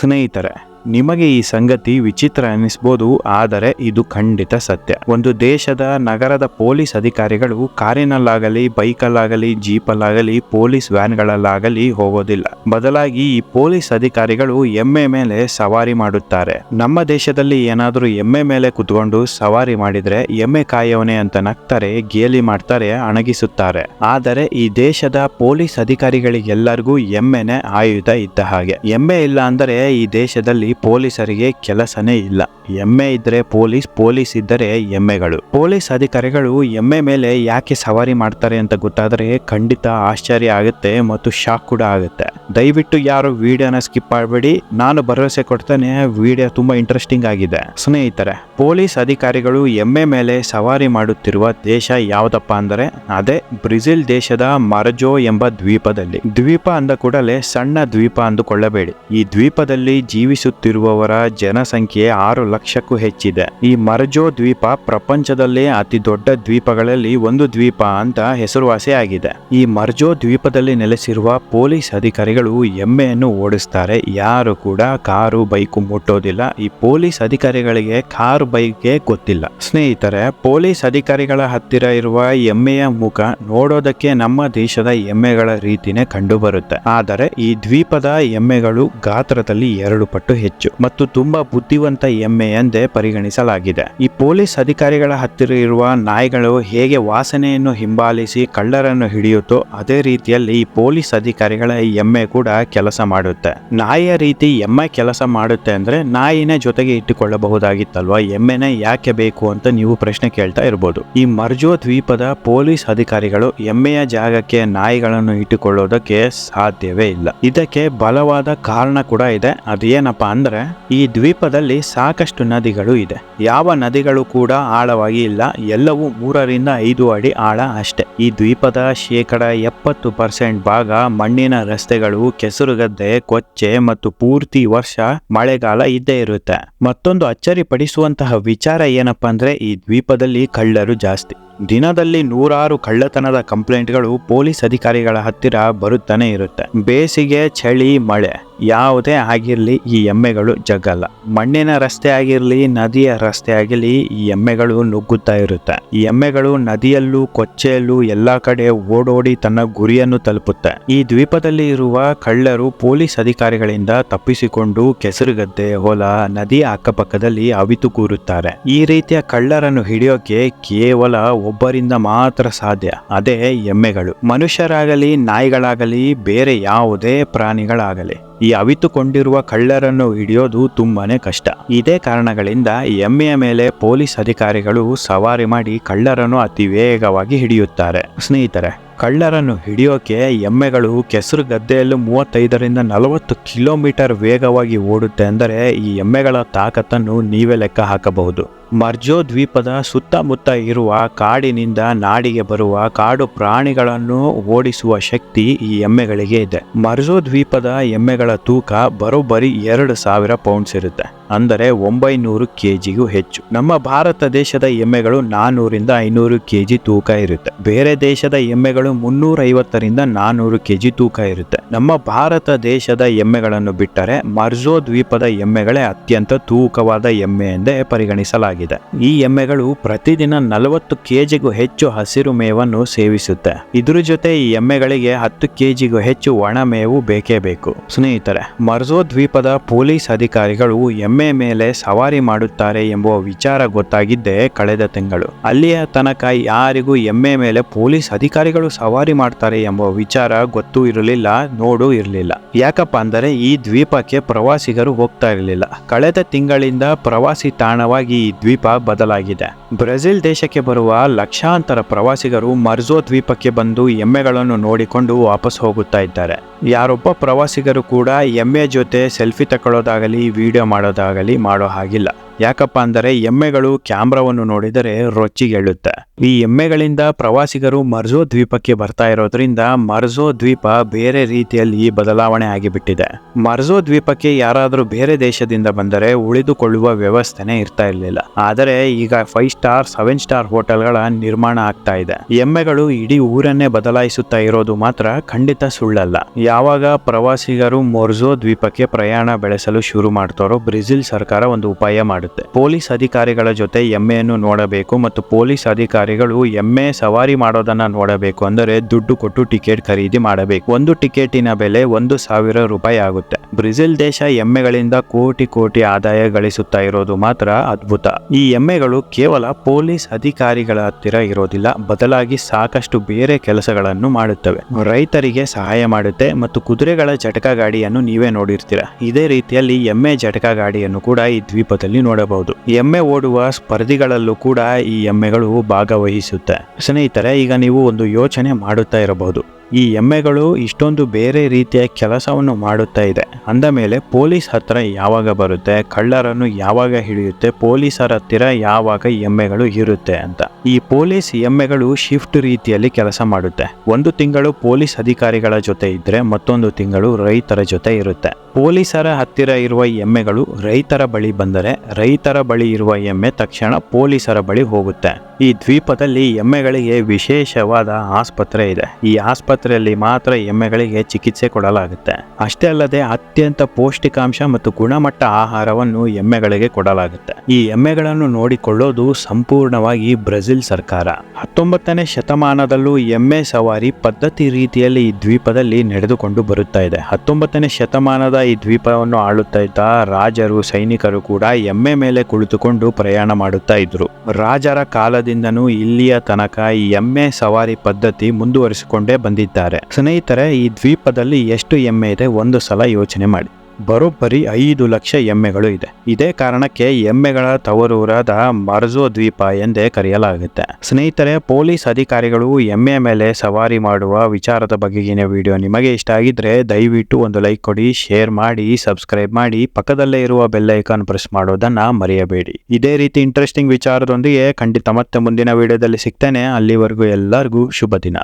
ಸ್ನೇಹಿತರೆ ನಿಮಗೆ ಈ ಸಂಗತಿ ವಿಚಿತ್ರ ಅನಿಸ್ಬೋದು ಆದರೆ ಇದು ಖಂಡಿತ ಸತ್ಯ. ಒಂದು ದೇಶದ, ನಗರದ ಪೊಲೀಸ್ ಅಧಿಕಾರಿಗಳು ಕಾರಿನಲ್ಲಾಗಲಿ, ಬೈಕಲ್ಲಾಗಲಿ, ಜೀಪಲ್ಲಾಗಲಿ, ಪೊಲೀಸ್ ವ್ಯಾನ್ಗಳಲ್ಲಾಗಲಿ ಹೋಗೋದಿಲ್ಲ. ಬದಲಾಗಿ ಈ ಪೊಲೀಸ್ ಅಧಿಕಾರಿಗಳು ಎಮ್ಮೆ ಮೇಲೆ ಸವಾರಿ ಮಾಡುತ್ತಾರೆ. ನಮ್ಮ ದೇಶದಲ್ಲಿ ಏನಾದರೂ ಎಮ್ಮೆ ಮೇಲೆ ಕುತ್ಕೊಂಡು ಸವಾರಿ ಮಾಡಿದ್ರೆ ಎಮ್ಮೆ ಕಾಯವನೆ ಅಂತ ನಗ್ತಾರೆ, ಗೇಲಿ ಮಾಡ್ತಾರೆ, ಅಣಗಿಸುತ್ತಾರೆ. ಆದರೆ ಈ ದೇಶದ ಪೊಲೀಸ್ ಅಧಿಕಾರಿಗಳಿಗೆಲ್ಲರಿಗೂ ಎಮ್ಮೆನೆ ಆಯುಧ ಇದ್ದ ಹಾಗೆ. ಎಮ್ಮೆ ಇಲ್ಲ ಅಂದರೆ ಈ ದೇಶದಲ್ಲಿ ಪೊಲೀಸರಿಗೆ ಕೆಲಸನೇ ಇಲ್ಲ. ಎಮ್ಮೆ ಇದ್ರೆ ಪೊಲೀಸ್ ಪೊಲೀಸ್ ಇದ್ದರೆ ಎಮ್ಮೆಗಳು. ಪೊಲೀಸ್ ಅಧಿಕಾರಿಗಳು ಎಮ್ಮೆ ಮೇಲೆ ಯಾಕೆ ಸವಾರಿ ಮಾಡ್ತಾರೆ ಅಂತ ಗೊತ್ತಾದರೆ ಖಂಡಿತ ಆಶ್ಚರ್ಯ ಆಗುತ್ತೆ ಮತ್ತು ಶಾಕ್ ಕೂಡ ಆಗುತ್ತೆ. ದಯವಿಟ್ಟು ಯಾರು ವಿಡಿಯೋನ ಸ್ಕಿಪ್ ಮಾಡಬೇಡಿ. ನಾನು ಭರವಸೆ ಕೊಡ್ತೇನೆ, ವಿಡಿಯೋ ತುಂಬಾ ಇಂಟ್ರೆಸ್ಟಿಂಗ್ ಆಗಿದೆ. ಸ್ನೇಹಿತರೆ, ಪೊಲೀಸ್ ಅಧಿಕಾರಿಗಳು ಎಮ್ಮೆ ಮೇಲೆ ಸವಾರಿ ಮಾಡುತ್ತಿರುವ ದೇಶ ಯಾವುದಪ್ಪ ಅಂದರೆ, ಅದೇ ಬ್ರೆಜಿಲ್ ದೇಶದ ಮರಜೋ ಎಂಬ ದ್ವೀಪದಲ್ಲಿ. ದ್ವೀಪ ಅಂದ ಕೂಡಲೇ ಸಣ್ಣ ದ್ವೀಪ ಅಂದುಕೊಳ್ಳಬೇಡಿ. ಈ ದ್ವೀಪದಲ್ಲಿ ಜೀವಿಸುತ್ತಿರುವವರ ಜನಸಂಖ್ಯೆ ಆರು ಲಕ್ಷಕ್ಕೂ ಹೆಚ್ಚಿದೆ. ಈ ಮರಜೋ ದ್ವೀಪ ಪ್ರಪಂಚದಲ್ಲೇ ಅತಿ ದೊಡ್ಡ ದ್ವೀಪಗಳಲ್ಲಿ ಒಂದು ದ್ವೀಪ ಅಂತ ಹೆಸರುವಾಸಿಯಾಗಿದೆ ಈ ಮರ್ಜೋ ದ್ವೀಪದಲ್ಲಿ ನೆಲೆಸಿರುವ ಪೊಲೀಸ್ ಅಧಿಕಾರಿಗಳು ಎಮ್ಮೆಯನ್ನು ಓಡಿಸ್ತಾರೆ. ಯಾರು ಕೂಡ ಕಾರು, ಬೈಕು ಮುಟ್ಟೋದಿಲ್ಲ. ಈ ಪೊಲೀಸ್ ಅಧಿಕಾರಿಗಳಿಗೆ ಕಾರು ಬೈಕ್ಗೆ ಗೊತ್ತಿಲ್ಲ. ಸ್ನೇಹಿತರೆ, ಪೊಲೀಸ್ ಅಧಿಕಾರಿಗಳ ಹತ್ತಿರ ಇರುವ ಎಮ್ಮೆಯ ಮುಖ ನೋಡೋದಕ್ಕೆ ನಮ್ಮ ದೇಶದ ಎಮ್ಮೆಗಳ ರೀತಿನೇ ಕಂಡುಬರುತ್ತೆ. ಆದರೆ ಈ ದ್ವೀಪದ ಎಮ್ಮೆಗಳು ಗಾತ್ರದಲ್ಲಿ ಎರಡು ಪಟ್ಟು ಹೆಚ್ಚು ಮತ್ತು ತುಂಬಾ ಬುದ್ಧಿವಂತ ಎಮ್ಮೆ ಎಂದೇ ಪರಿಗಣಿಸಲಾಗಿದೆ. ಈ ಪೊಲೀಸ್ ಅಧಿಕಾರಿಗಳ ಹತ್ತಿರ ಇರುವ ನಾಯಿಗಳು ಹೇಗೆ ವಾಸನೆಯನ್ನು ಹಿಂಬಾಲಿಸಿ ಕಳ್ಳರನ್ನು ಹಿಡಿಯುತ್ತೋ ಅದೇ ರೀತಿಯಲ್ಲಿ ಈ ಪೊಲೀಸ್ ಅಧಿಕಾರಿಗಳ ಎಮ್ಮೆ ಕೂಡ ಕೆಲಸ ಮಾಡುತ್ತೆ. ನಾಯಿಯ ರೀತಿ ಎಮ್ಮೆ ಕೆಲಸ ಮಾಡುತ್ತೆ ಅಂದ್ರೆ ನಾಯಿನೇ ಜೊತೆಗೆ ಇಟ್ಟುಕೊಳ್ಳಬಹುದಾಗಿತ್ತಲ್ವಾ? ಎಮ್ಮೆನೇ ಯಾಕೆ ಬೇಕು ಅಂತ ನೀವು ಪ್ರಶ್ನೆ ಕೇಳ್ತಾ ಇರಬಹುದು ಈ ಮರ್ಜೋ ದ್ವೀಪದ ಪೊಲೀಸ್ ಅಧಿಕಾರಿಗಳು ಎಮ್ಮೆಯ ಜಾಗಕ್ಕೆ ನಾಯಿಗಳನ್ನು ಇಟ್ಟುಕೊಳ್ಳೋದಕ್ಕೆ ಸಾಧ್ಯವೇ ಇಲ್ಲ. ಇದಕ್ಕೆ ಬಲವಾದ ಕಾರಣ ಕೂಡ ಇದೆ. ಅದೇನಪ್ಪಾ ಅಂದ್ರೆ ಈ ದ್ವೀಪದಲ್ಲಿ ಸಾಕಷ್ಟು ನದಿಗಳು ಇದೆ. ಯಾವ ನದಿಗಳು ಕೂಡ ಆಳವಾಗಿ ಇಲ್ಲ. ಎಲ್ಲವೂ ಮೂರರಿಂದ ಐದು ಅಡಿ ಆಳ ಅಷ್ಟೇ. ಈ ದ್ವೀಪದ ಶೇಕಡ ಎಪ್ಪತ್ತು ಪರ್ಸೆಂಟ್ ಭಾಗ ಮಣ್ಣಿನ ರಸ್ತೆಗಳು, ಕೆಸರುಗದ್ದೆ, ಕೊಚ್ಚೆ ಮತ್ತು ಪೂರ್ತಿ ವರ್ಷ ಮಳೆಗಾಲ ಇದ್ದೇ ಇರುತ್ತೆ. ಮತ್ತೊಂದು ಅಚ್ಚರಿಪಡಿಸುವಂತಹ ವಿಚಾರ ಏನಪ್ಪ ಅಂದ್ರೆ ಈ ದ್ವೀಪದಲ್ಲಿ ಕಳ್ಳರು ಜಾಸ್ತಿ. ದಿನದಲ್ಲಿ ನೂರಾರು ಕಳ್ಳತನದ ಕಂಪ್ಲೇಂಟ್ಗಳು ಪೊಲೀಸ್ ಅಧಿಕಾರಿಗಳ ಹತ್ತಿರ ಬರುತ್ತಾನೆ ಇರುತ್ತೆ. ಬೇಸಿಗೆ, ಚಳಿ, ಮಳೆ. ಯಾವುದೇ ಆಗಿರಲಿ ಈ ಎಮ್ಮೆಗಳು ಜಗ್ಗಲ್ಲ ಮಣ್ಣಿನ ರಸ್ತೆ ಆಗಿರಲಿ, ನದಿಯ ರಸ್ತೆ ಆಗಿರಲಿ, ಈ ಎಮ್ಮೆಗಳು ನುಗ್ಗುತ್ತಾ ಇರುತ್ತೆ. ಈ ಎಮ್ಮೆಗಳು ನದಿಯಲ್ಲೂ, ಕೊಚ್ಚೆಯಲ್ಲೂ, ಎಲ್ಲಾ ಕಡೆ ಓಡೋಡಿ ತನ್ನ ಗುರಿಯನ್ನು ತಲುಪುತ್ತೆ. ಈ ದ್ವೀಪದಲ್ಲಿ ಇರುವ ಕಳ್ಳರು ಪೊಲೀಸ್ ಅಧಿಕಾರಿಗಳಿಂದ ತಪ್ಪಿಸಿಕೊಂಡು ಕೆಸರುಗದ್ದೆ ಹೊಲ ನದಿಯ ಅಕ್ಕಪಕ್ಕದಲ್ಲಿ ಅವಿತು ಕೂರುತ್ತಾರೆ. ಈ ರೀತಿಯ ಕಳ್ಳರನ್ನು ಹಿಡಿಯೋಕೆ ಕೇವಲ ಒಬ್ಬರಿಂದ ಮಾತ್ರ ಸಾಧ್ಯ. ಅದೇ ಎಮ್ಮೆಗಳು. ಮನುಷ್ಯರಾಗಲಿ, ನಾಯಿಗಳಾಗಲಿ, ಬೇರೆ ಯಾವುದೇ ಪ್ರಾಣಿಗಳಾಗಲಿ. ಈ ಅವಿತುಕೊಂಡಿರುವ ಕಳ್ಳರನ್ನು ಹಿಡಿಯೋದು ತುಂಬಾನೇ ಕಷ್ಟ. ಇದೇ ಕಾರಣಗಳಿಂದ ಎಮ್ಮೆಯ ಮೇಲೆ ಪೊಲೀಸ್ ಅಧಿಕಾರಿಗಳು ಸವಾರಿ ಮಾಡಿ ಕಳ್ಳರನ್ನು ಅತಿ ವೇಗವಾಗಿ ಹಿಡಿಯುತ್ತಾರೆ. ಸ್ನೇಹಿತರೆ, ಕಳ್ಳರನ್ನು ಹಿಡಿಯೋಕೆ ಎಮ್ಮೆಗಳು ಕೆಸರು ಗದ್ದೆಯಲ್ಲೂ ಮೂವತ್ತೈದರಿಂದ ನಲವತ್ತು ಕಿಲೋಮೀಟರ್ ವೇಗವಾಗಿ ಓಡುತ್ತೆ ಅಂದರೆ ಈ ಎಮ್ಮೆಗಳ ತಾಕತ್ತನ್ನು ನೀವೇ ಲೆಕ್ಕ ಹಾಕಬಹುದು. ಮರ್ಜೋ ದ್ವೀಪದ ಸುತ್ತಮುತ್ತ ಇರುವ ಕಾಡಿನಿಂದ ನಾಡಿಗೆ ಬರುವ ಕಾಡು ಪ್ರಾಣಿಗಳನ್ನು ಓಡಿಸುವ ಶಕ್ತಿ ಈ ಎಮ್ಮೆಗಳಿಗೆ ಇದೆ. ಮರ್ಜೋ ದ್ವೀಪದ ಎಮ್ಮೆಗಳ ತೂಕ ಬರೋಬ್ಬರಿ ಎರಡು ಸಾವಿರ ಪೌಂಡ್ಸ್ ಇರುತ್ತೆ. ಅಂದರೆ ಒಂಬೈನೂರು ಕೆಜಿಗೂ ಹೆಚ್ಚು. ನಮ್ಮ ಭಾರತ ದೇಶದ ಎಮ್ಮೆಗಳು ನಾನೂರಿಂದ ಐನೂರು ಕೆಜಿ ತೂಕ ಇರುತ್ತೆ. ಬೇರೆ ದೇಶದ ಎಮ್ಮೆಗಳು ಮುನ್ನೂರೈವತ್ತರಿಂದ ನಾನೂರು ಕೆಜಿ ತೂಕ ಇರುತ್ತೆ. ನಮ್ಮ ಭಾರತ ದೇಶದ ಎಮ್ಮೆಗಳನ್ನು ಬಿಟ್ಟರೆ ಮರ್ಜೋ ದ್ವೀಪದ ಎಮ್ಮೆಗಳೇ ಅತ್ಯಂತ ತೂಕವಾದ ಎಮ್ಮೆ ಎಂದೇ ಪರಿಗಣಿಸಲಾಗಿದೆ. ಈ ಎಮ್ಮೆಗಳು ಪ್ರತಿದಿನ ನಲವತ್ತು ಕೆಜಿಗೂ ಹೆಚ್ಚು ಹಸಿರು ಮೇವನ್ನು ಸೇವಿಸುತ್ತೆ. ಇದ್ರ ಜೊತೆ ಈ ಎಮ್ಮೆಗಳಿಗೆ ಹತ್ತು ಕೆಜಿಗೂ ಹೆಚ್ಚು ಒಣ ಮೇವು ಬೇಕೇ ಬೇಕು. ಸ್ನೇಹಿತರೆ, ಮರ್ಜೋ ದ್ವೀಪದ ಪೊಲೀಸ್ ಅಧಿಕಾರಿಗಳು ಎಮ್ಮೆ ಮೇಲೆ ಸವಾರಿ ಮಾಡುತ್ತಾರೆ ಎಂಬುವ ವಿಚಾರ ಗೊತ್ತಾಗಿದ್ದೇ ಕಳೆದ ತಿಂಗಳು. ಅಲ್ಲಿಯ ತನಕ ಯಾರಿಗೂ ಎಮ್ಮೆ ಮೇಲೆ ಪೊಲೀಸ್ ಅಧಿಕಾರಿಗಳು ಸವಾರಿ ಮಾಡ್ತಾರೆ ಎಂಬ ವಿಚಾರ ಗೊತ್ತೂ ಇರಲಿಲ್ಲ, ನೋಡು ಇರಲಿಲ್ಲ. ಯಾಕಪ್ಪ ಅಂದರೆ ಈ ದ್ವೀಪಕ್ಕೆ ಪ್ರವಾಸಿಗರು ಹೋಗ್ತಾ ಇರಲಿಲ್ಲ. ಕಳೆದ ತಿಂಗಳಿಂದ ಪ್ರವಾಸಿ ತಾಣವಾಗಿ ಈ ದ್ವೀಪ ಬದಲಾಗಿದೆ. ಬ್ರೆಜಿಲ್ ದೇಶಕ್ಕೆ ಬರುವ ಲಕ್ಷಾಂತರ ಪ್ರವಾಸಿಗರು ಮರ್ಜೋ ದ್ವೀಪಕ್ಕೆ ಬಂದು ಎಮ್ಮೆಗಳನ್ನು ನೋಡಿಕೊಂಡು ವಾಪಸ್ ಹೋಗುತ್ತಾ ಇದ್ದಾರೆ. ಯಾರೊಬ್ಬ ಪ್ರವಾಸಿಗರು ಕೂಡ ಎಮ್ಮೆ ಜೊತೆ ಸೆಲ್ಫಿ ತಗೊಳ್ಳೋದಾಗಲಿ ವಿಡಿಯೋ ಮಾಡೋದಾಗಲಿ ಮಾಡೋ ಹಾಗಿಲ್ಲ. ಯಾಕಪ್ಪ ಅಂದರೆ ಎಮ್ಮೆಗಳು ಕ್ಯಾಮ್ರಾವನ್ನು ನೋಡಿದರೆ ರೊಚ್ಚಿಗೆಳುತ್ತೆ ಈ ಎಮ್ಮೆಗಳಿಂದ ಪ್ರವಾಸಿಗರು ಮರ್ಜೋ ದ್ವೀಪಕ್ಕೆ ಬರ್ತಾ ಇರೋದ್ರಿಂದ ಮರ್ಜೋ ದ್ವೀಪ ಬೇರೆ ರೀತಿಯಲ್ಲಿ ಬದಲಾವಣೆ ಆಗಿಬಿಟ್ಟಿದೆ. ಮರ್ಜೋ ದ್ವೀಪಕ್ಕೆ ಯಾರಾದರೂ ಬೇರೆ ದೇಶದಿಂದ ಬಂದರೆ ಉಳಿದುಕೊಳ್ಳುವ ವ್ಯವಸ್ಥೆನೇ ಇರ್ತಾ ಇರಲಿಲ್ಲ. ಆದರೆ ಈಗ ಫೈವ್ ಸ್ಟಾರ್ ಸೆವೆನ್ ಸ್ಟಾರ್ ಹೋಟೆಲ್ಗಳ ನಿರ್ಮಾಣ ಆಗ್ತಾ ಇದೆ. ಎಮ್ಮೆಗಳು ಇಡೀ ಊರನ್ನೇ ಬದಲಾಯಿಸುತ್ತಾ ಇರೋದು ಮಾತ್ರ ಖಂಡಿತ ಸುಳ್ಳಲ್ಲ. ಯಾವಾಗ ಪ್ರವಾಸಿಗರು ಮೊರ್ಜೋ ದ್ವೀಪಕ್ಕೆ ಪ್ರಯಾಣ ಬೆಳೆಸಲು ಶುರು ಮಾಡ್ತಾರೋ ಬ್ರೆಜಿಲ್ ಸರ್ಕಾರ ಒಂದು ಉಪಾಯ ಮಾಡುತ್ತೆ. ಪೊಲೀಸ್ ಅಧಿಕಾರಿಗಳ ಜೊತೆ ಎಮ್ಮೆಯನ್ನು ನೋಡಬೇಕು ಮತ್ತು ಪೊಲೀಸ್ ಅಧಿಕಾರಿಗಳು ಎಮ್ಮೆ ಸವಾರಿ ಮಾಡೋದನ್ನ ನೋಡಬೇಕು ಅಂದರೆ ದುಡ್ಡು ಕೊಟ್ಟು ಟಿಕೆಟ್ ಖರೀದಿ ಮಾಡಬೇಕು. ಒಂದು ಟಿಕೆಟಿನ ಬೆಲೆ ಒಂದು ಸಾವಿರ ರೂಪಾಯಿ ಆಗುತ್ತೆ. ಬ್ರೆಜಿಲ್ ದೇಶ ಎಮ್ಮೆಗಳಿಂದ ಕೋಟಿ ಕೋಟಿ ಆದಾಯ ಗಳಿಸುತ್ತಾ ಇರೋದು ಮಾತ್ರ ಅದ್ಭುತ. ಈ ಎಮ್ಮೆಗಳು ಕೇವಲ ಪೊಲೀಸ್ ಅಧಿಕಾರಿಗಳ ಹತ್ತಿರ ಇರೋದಿಲ್ಲ, ಬದಲಾಗಿ ಸಾಕಷ್ಟು ಬೇರೆ ಕೆಲಸಗಳನ್ನು ಮಾಡುತ್ತವೆ. ರೈತರಿಗೆ ಸಹಾಯ ಮಾಡುತ್ತೆ ಮತ್ತು ಕುದುರೆಗಳ ಜಟಕ ಗಾಡಿಯನ್ನು ನೀವೇ ನೋಡಿರ್ತೀರ. ಇದೇ ರೀತಿಯಲ್ಲಿ ಎಮ್ಮೆ ಜಟಕ ಗಾಡಿಯನ್ನು ಕೂಡ ಈ ದ್ವೀಪದಲ್ಲಿ ನೋಡಬಹುದು. ಎಮ್ಮೆ ಓಡುವ ಸ್ಪರ್ಧಿಗಳಲ್ಲೂ ಕೂಡ ಈ ಎಮ್ಮೆಗಳು ಭಾಗವಹಿಸುತ್ತೆ. ಸ್ನೇಹಿತರೆ, ಈಗ ನೀವು ಒಂದು ಯೋಚನೆ ಮಾಡುತ್ತಾ ಇರಬಹುದು. ಈ ಎಮ್ಮೆಗಳು ಇಷ್ಟೊಂದು ಬೇರೆ ರೀತಿಯ ಕೆಲಸವನ್ನು ಮಾಡುತ್ತಾ ಇದೆ. ಅಂದ ಮೇಲೆ ಪೊಲೀಸ್ ಹತ್ರ ಯಾವಾಗ ಬರುತ್ತೆ, ಕಳ್ಳರನ್ನು ಯಾವಾಗ ಹಿಡಿಯುತ್ತೆ, ಪೊಲೀಸರ ಹತ್ತಿರ ಯಾವಾಗ ಎಮ್ಮೆಗಳು ಇರುತ್ತೆ ಅಂತ. ಈ ಪೊಲೀಸ್ ಎಮ್ಮೆಗಳು ಶಿಫ್ಟ್ ರೀತಿಯಲ್ಲಿ ಕೆಲಸ ಮಾಡುತ್ತೆ. ಒಂದು ತಿಂಗಳು ಪೊಲೀಸ್ ಅಧಿಕಾರಿಗಳ ಜೊತೆ ಇದ್ರೆ ಮತ್ತೊಂದು ತಿಂಗಳು ರೈತರ ಜೊತೆ ಇರುತ್ತೆ. ಪೊಲೀಸರ ಹತ್ತಿರ ಇರುವ ಎಮ್ಮೆಗಳು ರೈತರ ಬಳಿ ಬಂದರೆ ರೈತರ ಬಳಿ ಇರುವ ಎಮ್ಮೆ ತಕ್ಷಣ ಪೊಲೀಸರ ಬಳಿ ಹೋಗುತ್ತೆ. ಈ ದ್ವೀಪದಲ್ಲಿ ಎಮ್ಮೆಗಳಿಗೆ ವಿಶೇಷವಾದ ಆಸ್ಪತ್ರೆ ಇದೆ. ಈ ಆಸ್ಪತ್ರೆಯಲ್ಲಿ ಮಾತ್ರ ಎಮ್ಮೆಗಳಿಗೆ ಚಿಕಿತ್ಸೆ ಕೊಡಲಾಗುತ್ತೆ. ಅಷ್ಟೇ ಅಲ್ಲದೆ ಅತ್ಯಂತ ಪೌಷ್ಟಿಕಾಂಶ ಮತ್ತು ಗುಣಮಟ್ಟ ಆಹಾರವನ್ನು ಎಮ್ಮೆಗಳಿಗೆ ಕೊಡಲಾಗುತ್ತೆ. ಈ ಎಮ್ಮೆಗಳನ್ನು ನೋಡಿಕೊಳ್ಳೋದು ಸಂಪೂರ್ಣವಾಗಿ ಬ್ರೆಜಿಲ್ ಸರ್ಕಾರ. ಹತ್ತೊಂಬತ್ತನೇ ಶತಮಾನದಲ್ಲೂ ಎಮ್ಮೆ ಸವಾರಿ ಪದ್ಧತಿ ರೀತಿಯಲ್ಲಿ ಈ ದ್ವೀಪದಲ್ಲಿ ನಡೆದುಕೊಂಡು ಬರುತ್ತಾ ಇದೆ. ಹತ್ತೊಂಬತ್ತನೇ ಶತಮಾನದ ಈ ದ್ವೀಪವನ್ನು ಆಳುತ್ತಾ ಇದ್ದ ರಾಜರು, ಸೈನಿಕರು ಕೂಡ ಎಮ್ಮೆ ಮೇಲೆ ಕುಳಿತುಕೊಂಡು ಪ್ರಯಾಣ ಮಾಡುತ್ತಾ ಇದ್ರು. ರಾಜರ ಕಾಲದಿಂದನೂ ಇಲ್ಲಿಯ ತನಕ ಈ ಎಮ್ಮೆ ಸವಾರಿ ಪದ್ಧತಿ ಮುಂದುವರಿಸಿಕೊಂಡೇ ಬಂದಿದ್ದಾರೆ ಸ್ನೇಹಿತರೆ, ಈ ದ್ವೀಪದಲ್ಲಿ ಎಷ್ಟು ಎಮ್ಮೆ ಇದೆ? ಒಂದು ಸಲ ಯೋಚನೆ ಮಾಡಿ. ಬರೋಬ್ಬರಿ ಐದು ಲಕ್ಷ ಎಮ್ಮೆಗಳು ಇದೆ. ಇದೇ ಕಾರಣಕ್ಕೆ ಎಮ್ಮೆಗಳ ತವರೂರಾದ ಮರ್ಜೋ ದ್ವೀಪ ಎಂದೇ ಕರೆಯಲಾಗುತ್ತೆ. ಸ್ನೇಹಿತರೆ, ಪೊಲೀಸ್ ಅಧಿಕಾರಿಗಳು ಎಮ್ಮೆ ಮೇಲೆ ಸವಾರಿ ಮಾಡುವ ವಿಚಾರದ ಬಗೆಗಿನ ವಿಡಿಯೋ ನಿಮಗೆ ಇಷ್ಟ ಆಗಿದ್ರೆ ದಯವಿಟ್ಟು ಒಂದು ಲೈಕ್ ಕೊಡಿ, ಶೇರ್ ಮಾಡಿ, ಸಬ್ಸ್ಕ್ರೈಬ್ ಮಾಡಿ, ಪಕ್ಕದಲ್ಲೇ ಇರುವ ಬೆಲ್ ಐಕಾನ್ ಪ್ರೆಸ್ ಮಾಡೋದನ್ನ ಮರೆಯಬೇಡಿ. ಇದೇ ರೀತಿ ಇಂಟ್ರೆಸ್ಟಿಂಗ್ ವಿಚಾರದೊಂದಿಗೆ ಖಂಡಿತ ಮತ್ತೆ ಮುಂದಿನ ವಿಡಿಯೋದಲ್ಲಿ ಸಿಗ್ತೇನೆ. ಅಲ್ಲಿವರೆಗೂ ಎಲ್ಲರಿಗೂ ಶುಭ ದಿನ